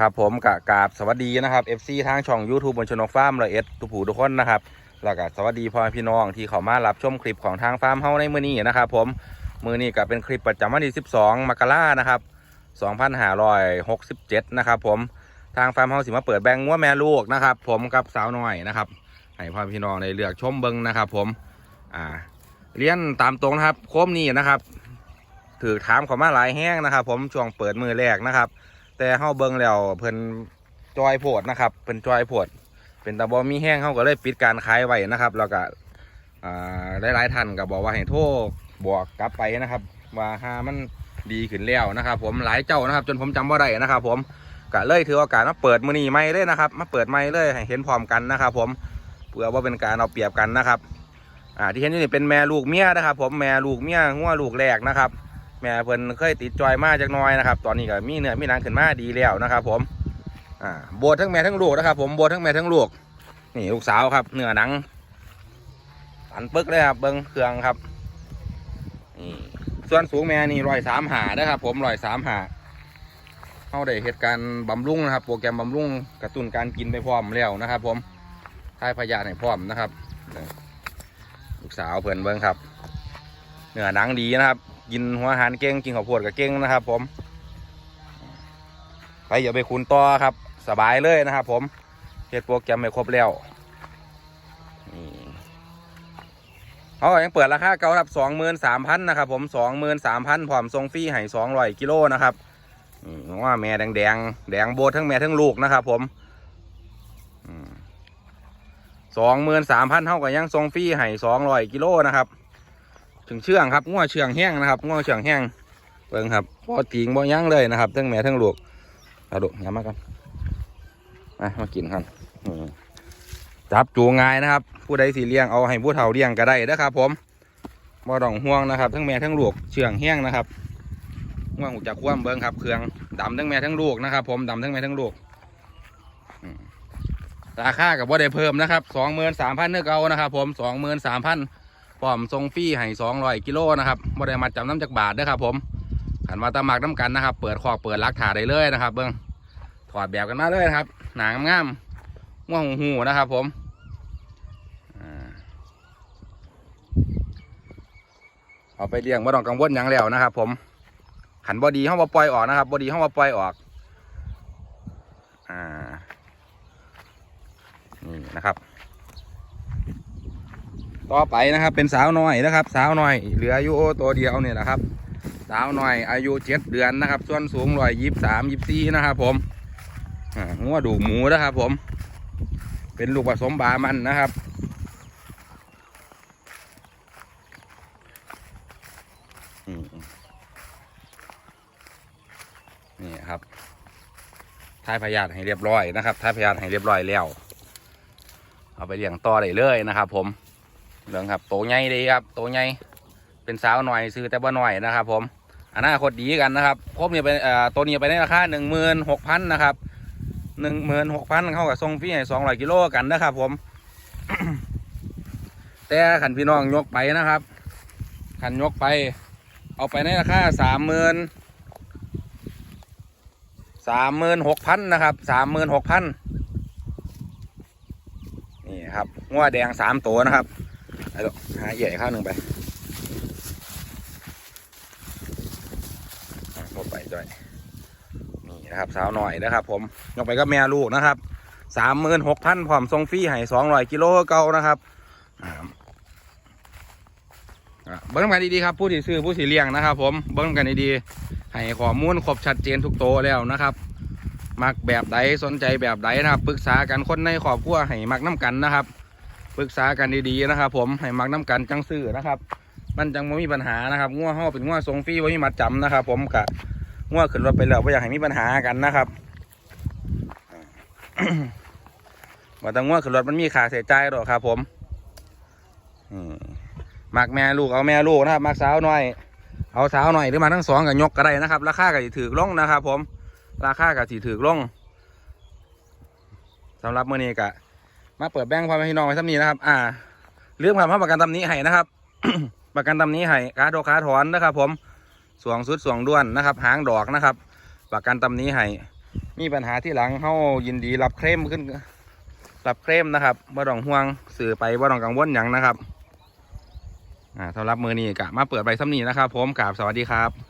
ครับผมกะกาบสวัสดีนะครับ FC ทางช่อง YouTube บนชนกฟาร์มละเอ็ดทุกผู้ทุกคนนะครับแล้วก็สวัสดีพ่อพี่น้องที่เข้ามารับชมคลิปของทางฟาร์มเฮาในมื้อนี้นะครับผมมื้อนี้ก็เป็นคลิปประจำวันที่ 12 มกรานะครับ2567 นะครับผมทางฟาร์มเฮาสิมาเปิดแบงงัวแม่ลูกนะครับ ผมกับสาวน้อยนะครับให้พ่อพี่น้องได้เลือกชมเบิงนะครับ ผมอ่าเรียนตามตรงนะครับโคมนี้นะครับ ถือถามเขามาหลายแห้งนะครับ ผมช่วงเปิดมือแรกนะครับ แต่เฮาเบิ่งแล้วเพิ่นจอยโพดนะครับเพิ่นจอยโพด เป็นตาบอมีแห้งเฮาก็เลยปิดการขายไว้นะครับแล้วก็อ่าหลายๆท่านก็บอกว่าให้โทรบอกกลับไปนะครับ ว่าหามันดีขึ้นแล้วนะครับ ผมหลายเจ้านะครับ จนผมจำบ่ได้นะครับ ผมก็เลยถือโอกาสมาเปิดมือนี้ใหม่เลยนะครับ มาเปิดใหม่เลยให้เห็นพร้อมกันนะครับ ผมเพื่อว่าเป็นการเอาเปรียบกันนะครับอ่าที่เห็นอยู่นี่เป็นแม่ลูกเมียนะครับ ผมแม่ลูกเมียงัวลูกแรกนะครับ แม่เพิ่นเคยติดจอยมาจากน้อยนะครับ ตอนนี้ก็มีเนื้อมีหนังขึ้นมาดีแล้วนะครับ ผมอ่าโบดทั้งแม่ทั้งลูกนะครับ ผมโบดทั้งแม่ทั้งลูกนี่ลูกสาวครับเนื้อหนังปันปึกเลยครับเบิ้งเครื่องครับนี่ส่วนสูงแม่นี่ร้อยสามหานะครับ ผมร้อยสามหาเขาได้เหตุการณ์บำรุงนะครับ โปรแกรมบำรุงกระตุ้นการกินไปพร้อมแล้วนะครับ ผมทายพยาธิให้พร้อมนะครับลูกสาวเพิ่นเบิ้งครับเนื้อหนังดีนะครับ กินหัวอาหารเก่งกินข้าวโพดกับเก่งนะครับ ผมไปอย่าไปคุณต่อครับ สบายเลยนะครับ ผมเฮ็ดโปรแกรมไม่ครบแล้วเขายังเปิดราคาเก่าครับสองหมื่นสามพันนะครับ ผมสองหมื่นสามพันพร้อมทรงฟรีให้สองร้อยกิโลนะครับนี่ว่าแม่แดงแดงแดงโบทั้งแม่ทั้งลูกนะครับ ผมสองหมื่นสามพันเท่ากับยังทรงฟรีให้สองร้อยกิโลนะครับ ถึงเชื่องครับง้อเชื่องแห้งนะครับง้อเชื่องแห้งเบิ่งครับพอติงบ่ยั้งเลยนะครับทั้งแม่ทั้งลูกเอาดูย้ำมากันมามากินกันจับจูงง่ายนะครับ ผู้ใดสิเลี้ยงเอาให้ผู้เฒ่าเลี้ยงก็ได้นะครับผมบ่ต้องห่วงนะครับ ทั้งแม่ทั้งลูกเชื่องแห้งนะครับง่วงหูจักคว่ำเบิ่งครับเครื่องดำทั้งแม่ทั้งลูกนะครับ ผมดำทั้งแม่ทั้งลูกราคากับว่าได้เพิ่มนะครับสองหมื่นสามพันเนื้อเกานะครับ ผมสองหมื่นสามพัน พร้อมทรงฟรีให้สองร้อยกิโลนะครับบ่ได้มาจำน้ำจากบาทเด้อครับ ผมขันมาตะหมักน้ำกันนะครับ เปิดคอกเปิดลักถาได้เลยนะครับ เบิ้งถอดแบบกันมาเลยนะครับ หนังงามๆง่วงหูนะครับ ผมอ่าเอาไปเลี้ยงบ่ต้องกังวลหยังแล้วนะครับ ผมขันบอดีห้องบ่ปล่อยออกนะครับบอดีห้องบ่ปล่อยออกอ่านี่นะครับ ต่อไปนะครับ เป็นสาวน้อยนะครับ สาวน้อยเหลืออายุตัวเดียวเนี่ยนะครับ สาวน้อยอายุเจ็ดเดือนนะครับ ส่วนสูงร้อยยี่สามยี่สี่นะครับ ผมอ่างัวดูหมูนะครับ ผม เป็นลูกผสมบามันนะครับนี่ครับทายพยาธิให้เรียบร้อยนะครับทายพยาธิให้เรียบร้อยแล้ว เอาไปเลี้ยงต่อได้เลยนะครับ ผม เรื่องครับโตใหญ่ดีครับโตใหญ่เป็นสาวหน่อยซื้อแต่บ่หน่อยนะครับ ผมอนาคตดีกันนะครับครบเนี่ยเป็นเอ่อตัวนี้ไปในราคาหนึ่งหมื่นหกพันนะครับหนึ่งหมื่นหกพันเข้ากับทรงพี่ให้สองร้อยกิโลกันนะครับ ผม แต่ขันพี่น้องยกไปนะครับขันยกไป เอาไปในราคาสามหมื่นสามหมื่นหกพันนะครับสามหมื่นหกพันนี่ครับงัวแดงสามตัวนะครับ ไอ้ลูกหาเหยื่อข้างหนึ่งไปอะหมดไปด้วยนี่นะครับ สาวหน่อยนะครับ ผมยกไปก็แม่ลูกนะครับสามหมื่นหกพันพร้อมทรงฟรีให้สองร้อยกิโลเก่านะครับเบิ้งกันดีๆครับผู้ที่ซื้อผู้ที่เลี้ยงนะครับ ผมเบิ้งกันดีๆให้ข้อมูลครบชัดเจนทุกโตแล้วนะครับ มักแบบใดสนใจแบบใดนะครับปรึกษากันคนในครอบครัวให้มักน้กันนะครับ ปรึกษากันดีๆนะครับ ผมให้มักน้ำกันจังซื้อนะครับ มันจังไม่มีปัญหานะครับง่วห่อเป็นง่วทรงฟรีไว้มีมัดจำนะครับ ผมกะง่วขึ้นรถไปแล้วไม่อยากให้มีปัญหากันนะครับว่าแต่ง่วขึ้นรถมันมีค่าเสียใจหรอกครับผมอืมมักแม่ลูกเอาแม่ลูกนะครับมักสาวหน่อย เอาสาวหน่อยหรือมาทั้งสองกับยกก็ได้นะครับ ราคาก็สิถือลงนะครับ ผม ราคาก็สิถือลงสำหรับเมื้อนี้กะ มาเปิดแบงค์พ่อแม่พี่น้องไว้ซ้ำนี้นะครับ อ่าเรื่องความประกันตำนี้ให้นะครับ ประกันตำนี้ให้ขาโดขาถอนนะครับ ผมสวงสุดสวงด้วนนะครับ หางดอกนะครับ ประกันตำนี้ให้มีปัญหาที่หลังเฮายินดีรับเคลมขึ้น รับเคลมนะครับบ่ต้องห่วงสื่อไปบ่ต้องกังวลหยังนะครับอ่าสำหรับมือนี้กะมาเปิดใบซ้ำนี้นะครับ ผมกราบสวัสดีครับ